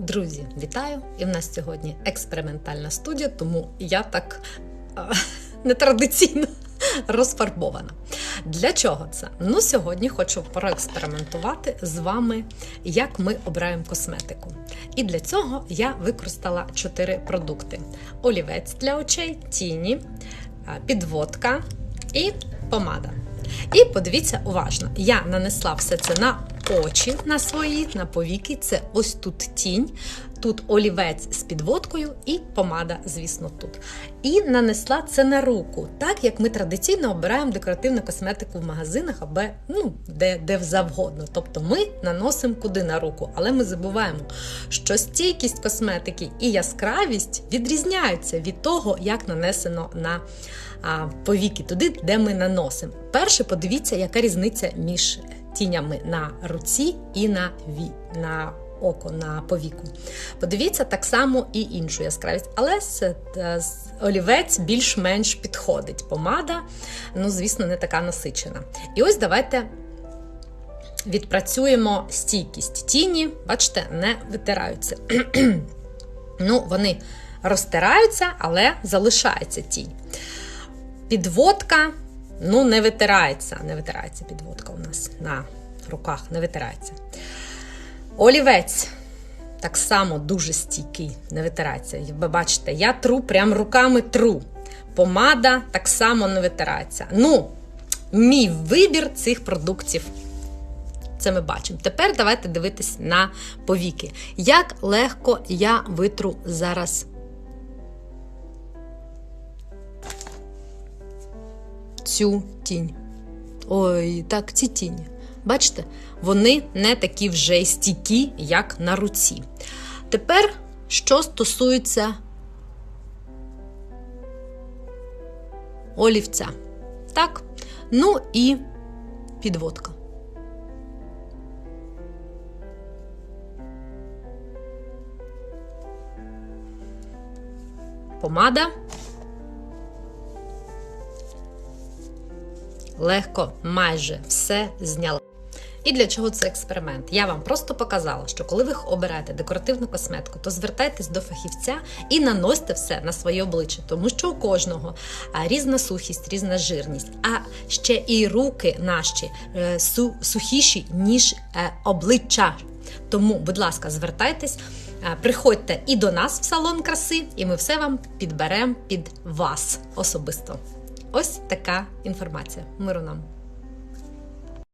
Друзі, вітаю! І в нас сьогодні експериментальна студія, тому я так нетрадиційно розфарбована. Для чого це? Ну, сьогодні хочу проекспериментувати з вами, як ми обираємо косметику. І для цього я використала чотири продукти: олівець для очей, тіні, підводка і помада. І подивіться уважно, я нанесла все це на очі на свої, на повіки. Це ось тут тінь, тут олівець з підводкою і помада, звісно, тут. І нанесла це на руку, так як ми традиційно обираємо декоративну косметику в магазинах або ну, де де завгодно. Тобто ми наносимо куди на руку, але ми забуваємо, що стійкість косметики і яскравість відрізняються від того, як нанесено на а, повіки, туди, де ми наносимо. Перше, подивіться, яка різниця між тінями на руці і на ві, на око, на повіку. Подивіться так само і іншу яскравість, але е, олівець більш-менш підходить. Помада, ну, звісно, не така насичена. І ось давайте. Відпрацюємо стійкість. Тіні, бачите, не витираються. ну, Вони розтираються, але залишається тінь. Підводка ну, не витирається. Не витирається підводка у нас на руках, не витирається. Олівець так само дуже стійкий, не витирається. Ви бачите, я тру прям руками тру. Помада так само не витирається. Ну, мій вибір цих продуктів. Це ми бачимо. Тепер давайте дивитись на повіки. Як легко я витру зараз цю тінь. Ой, так, ці тіні. Бачите, вони не такі вже стійкі, як на руці. Тепер, що стосується олівця. Так, ну і підводка. Помада. Легко майже все зняла. І для чого це експеримент? Я вам просто показала, що коли ви обираєте декоративну косметику, то звертайтесь до фахівця і наносьте все на своє обличчя, тому що у кожного різна сухість, різна жирність, а ще і руки наші е, сухіші, ніж е, обличчя. Тому, будь ласка, звертайтесь, приходьте і до нас в салон краси, і ми все вам підберемо під вас особисто. Ось така інформація. Миру нам.